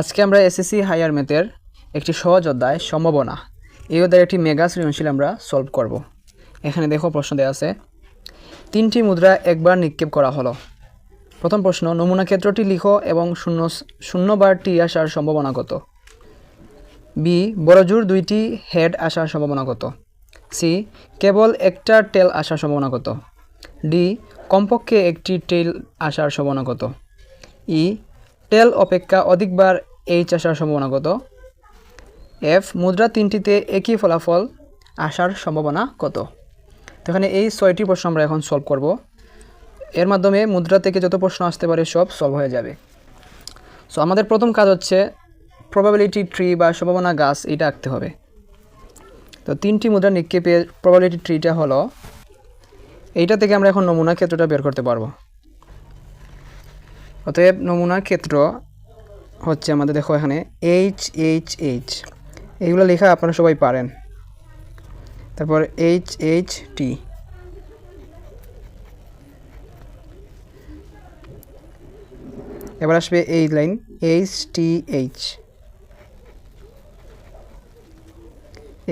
আজকে আমরা SSC higher ম্যাথের একটি সহজ অধ্যায়, সম্ভাবনা। এই অধ্যায়ের একটি মেগা সৃজনশীল আমরা সলভ করব। এখানে দেখো প্রশ্ন দেওয়া আছে, তিনটি মুদ্রা একবার নিক্ষেপ করা হলো। প্রথম প্রশ্ন, নমুনা ক্ষেত্রটি লিখো এবং শূন্য শূন্যবার টি আসার সম্ভাবনা কত? বি, বড়জোর দুইটি হেড আসার সম্ভাবনা কত? সি, কেবল একটা টেল আসার সম্ভাবনা কত? ডি, কমপক্ষে একটি টেল আসার সম্ভাবনা কত? ই টেল অপেক্ষা অধিকবার এইচ আসার সম্ভাবনা কত এফ, মুদ্রা তিনটিতে একই ফলাফল আসার সম্ভাবনা কত তো এখানে এই ছয়টি প্রশ্ন আমরা এখন সলভ করব। এর মাধ্যমে মুদ্রা থেকে যত প্রশ্ন আসতে পারে সব সলভ হয়ে যাবে। সো আমাদের প্রথম কাজ হচ্ছে প্রবাবিলিটি ট্রি বা সম্ভাবনা গাছ এটা আঁকতে হবে। তো তিনটি মুদ্রা নিক্ষেপের প্রবাবিলিটি ট্রিটা হলো, এইটা থেকে আমরা এখন নমুনা ক্ষেত্রটা বের করতে পারব। অতএব নমুনার ক্ষেত্র হচ্ছে আমাদের, দেখো এখানে এইচ এইচ এইচ এইগুলো লেখা আপনারা সবাই পারেন। তারপর এইচ এইচ টি এবার আসবে এই line H T H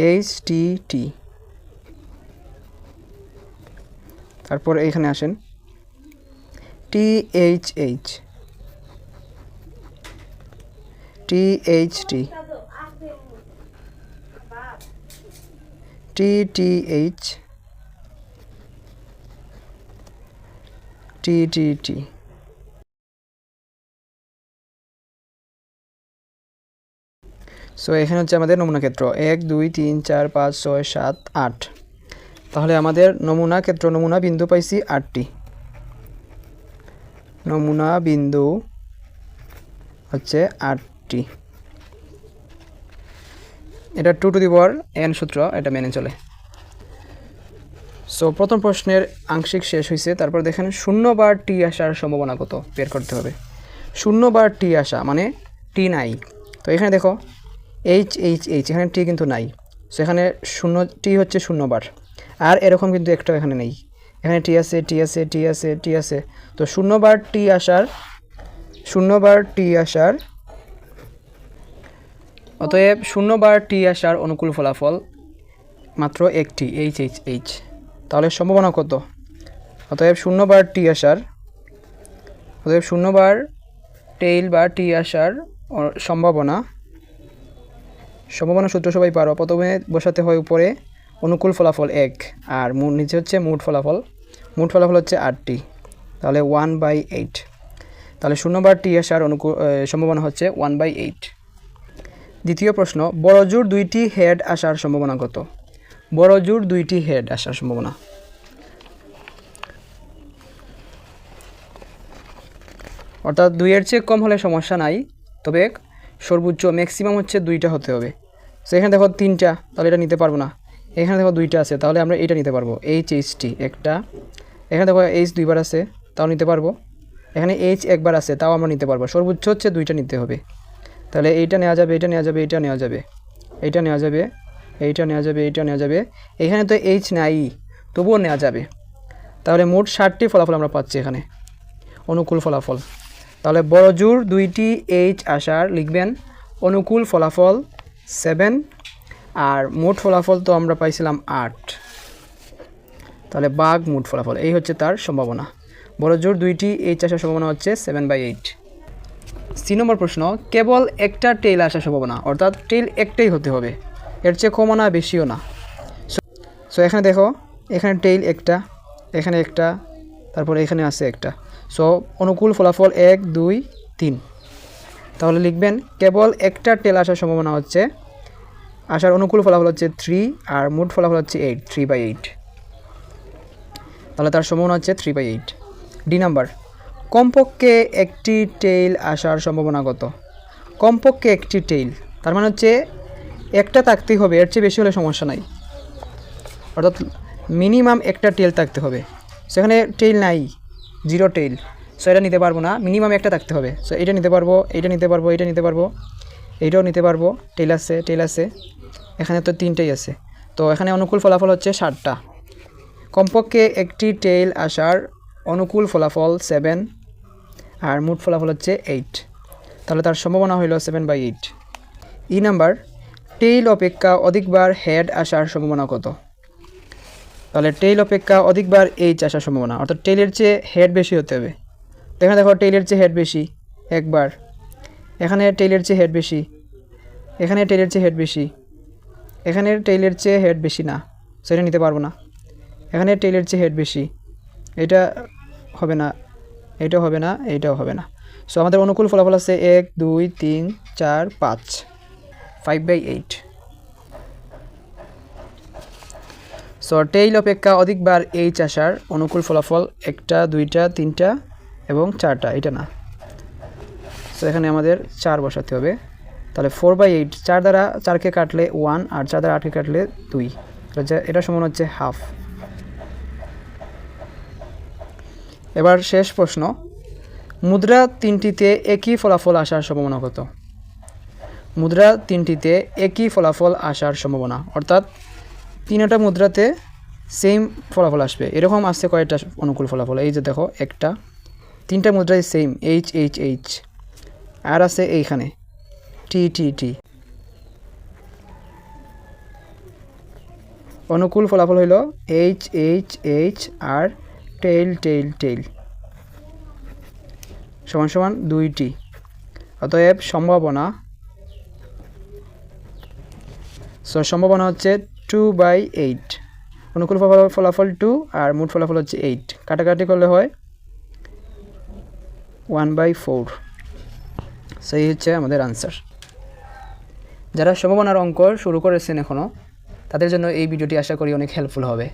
H T T তারপর এইখানে আসেন T H H T H T T T H T T T so এখানে হচ্ছে আমাদের নমুনা ক্ষেত্র। এক, দুই, তিন, চার, পাঁচ, ছয়, সাত, আট। তাহলে আমাদের নমুনা ক্ষেত্র, নমুনা বিন্দু পাইছি আটটি। নমুনা বিন্দু হচ্ছে আটটি এটা two to the power N সূত্র, এটা মেনে চলে। সো প্রথম প্রশ্নের আংশিক শেষ হয়েছে তারপর দেখেন শূন্য বার টি আসার সম্ভাবনা কত? বের করতে হবে। শূন্য বার টি আসা মানে টি নাই। তো এখানে দেখো এইচ এইচ এইচ এখানে টি কিন্তু নাই। সো এখানে শূন্য টি হচ্ছে শূন্য বার। আর এরকম কিন্তু একটাও এখানে নেই। এখানে টি আছে টি আছে টি আছে টি আছে। তো শূন্যবার টি আসার শূন্যবার টি আসার অতএব শূন্য বার টি আসার অনুকূল ফলাফল মাত্র একটি এইচ এইচ এইচ তাহলে সম্ভাবনা কত? অতএব শূন্য বার টি আসার, অতএব শূন্য বার টেইল বা টি আসার সম্ভাবনা সম্ভাবনা সূত্র সবাই পারো। প্রথমে বসাতে হয় উপরে, অনুকূল ফলাফল এক, আর নিচে হচ্ছে মোট ফলাফল। মোট ফলাফল হচ্ছে আটটি তাহলে ওয়ান বাই এইট তাহলে শূন্যবার টি আসার অনুকূল সম্ভাবনা হচ্ছে ওয়ান বাই এইট দ্বিতীয় প্রশ্ন বড়জোর দুইটি হেড আসার সম্ভাবনা কত? বড়জোর দুইটি হেড আসার সম্ভাবনা। অর্থাৎ দুইয়ের চেয়ে কম হলে সমস্যা নাই, তবে সর্বোচ্চ ম্যাক্সিমাম হচ্ছে দুইটা হতে হবে। সো এখানে দেখো তিনটা, তাহলে এটা নিতে পারব না। এখানে দেখো দুইটা আছে, তাহলে আমরা এটা নিতে পারব এইচ এইচটি একটা। এখানে দেখো এইচ দুইবার আছে, তাও নিতে পারব। এখানে এইচ একবার আছে, তাও আমরা নিতে পারব। সর্বোচ্চ হচ্ছে দুইটা নিতে হবে। তাহলে এইটা নেওয়া যাবে এটা নেওয়া যাবে, এইটা নেওয়া যাবে। এইটা নেওয়া যাবে, এইটা নেওয়া যাবে, এইটা নেওয়া যাবে। এখানে তো এইচ নাই তবুও নেওয়া যাবে। তাহলে মোট ষাটটি ফলাফল আমরা পাচ্ছি এখানে। অনুকূল ফলাফল। তাহলে বড়জোর দুইটি এইচ আসার লিখবেন অনুকূল ফলাফল সেভেন আর মোট ফলাফল তো আমরা পাইছিলাম আট। তাহলে বাঘ মোট ফলাফল, এই হচ্ছে তার সম্ভাবনা। বড়জোর দুইটি এইচ আসার সম্ভাবনা হচ্ছে সেভেন বাই এইট সি নম্বর প্রশ্ন, কেবল একটা টেল আসার সম্ভাবনা, অর্থাৎ টেল একটাই হতে হবে। এর চেয়ে কমও না, বেশিও না। সো এখানে দেখো, এখানে টেইল একটা, এখানে একটা, তারপরে এখানে আছে একটা। সো অনুকূল ফলাফল এক, দুই, তিন। তাহলে লিখবেন, কেবল একটা টেল আসার সম্ভাবনা হচ্ছে, আসার অনুকূল ফলাফল হচ্ছে থ্রি আর মোট ফলাফল হচ্ছে এইট থ্রি বাই এইট তাহলে তার সম্ভাবনা হচ্ছে three by eight D number কমপক্ষে একটি টেইল আসার সম্ভাবনা কত? কমপক্ষে একটি টেইল। তার মানে হচ্ছে একটা থাকতেই হবে, এর চেয়ে বেশি হলে সমস্যা নাই। অর্থাৎ মিনিমাম একটা টেল থাকতে হবে। সেখানে টেল নাই, জিরো টেল সো এটা নিতে পারব না, মিনিমাম একটা থাকতে হবে। সো এটা নিতে পারব, এটা নিতে পারব, এটা নিতে পারব এইটাও নিতে পারব টেল আছে টেল আছে। এখানে তো তিনটেই আছে। তো, এখানে অনুকূল ফলাফল হচ্ছে ষাটটা কমপক্ষে একটি টেল আসার অনুকূল ফলাফল সেভেন আর মোট ফলাফল হচ্ছে এইট তাহলে তার সম্ভাবনা হইল seven by eight E number tail অপেক্ষা অধিকবার হেড আসার সম্ভাবনা কত? তাহলে টেইল অপেক্ষা অধিকবার এইচ আসার সম্ভাবনা, অর্থাৎ টেইলের চেয়ে হেড বেশি হতে হবে। এখানে দেখো টেইলের চেয়ে হেড বেশি, একবার। এখানে টেইলের চেয়ে হেড বেশি, এখানে টেইলের চেয়ে হেড বেশি, এখানে টেইলের চেয়ে হেড বেশি না, সেটা নিতে পারব না। এখানে টেইলের চেয়ে হেড বেশি, এটা হবে না এটাও হবে না, এইটাও হবে না। সো আমাদের অনুকূল ফলাফল আছে এক, দুই, তিন, চার, পাঁচ five by eight so tail অপেক্ষা অধিকবার এইচ আসার অনুকূল ফলাফল একটা, দুইটা, তিনটা এবং চারটা, এটা না। সো এখানে আমাদের চার বসাতে হবে। তাহলে ফোর বাই এইট চার দ্বারা চারকে কাটলে ওয়ান আর চার দ্বারা আটকে কাটলে দুই। এটা সমান হচ্ছে হাফ এবার শেষ প্রশ্ন। মুদ্রা তিনটিতে একই ফলাফল আসার সম্ভাবনা কত? মুদ্রা তিনটিতে একই ফলাফল আসার সম্ভাবনা, অর্থাৎ তিনটা মুদ্রাতে সেম ফলাফল আসবে। এরকম আসছে কয়েকটা অনুকূল ফলাফল। এই যে দেখো, একটা, তিনটা মুদ্রায় সেম এইচ এইচ এইচ আর আছে এইখানে টি টি টি অনুকূল ফলাফল হইল এইচ এইচ এইচ আর টেইল টেইল টেইল সমান সমান দুইটি। অতএব সম্ভাবনা, সো সম্ভাবনা হচ্ছে টু বাই এইট অনুকূল ফলাফল টু আর মোট ফলাফল হচ্ছে এইট কাটাকাটি করলে হয় ওয়ান বাই ফোর সেই হচ্ছে আমাদের আনসার যারা সম্ভাবনার অঙ্ক শুরু করেছেন এখনও তাদের জন্য এই ভিডিওটি আশা করি অনেক হেল্পফুল হবে।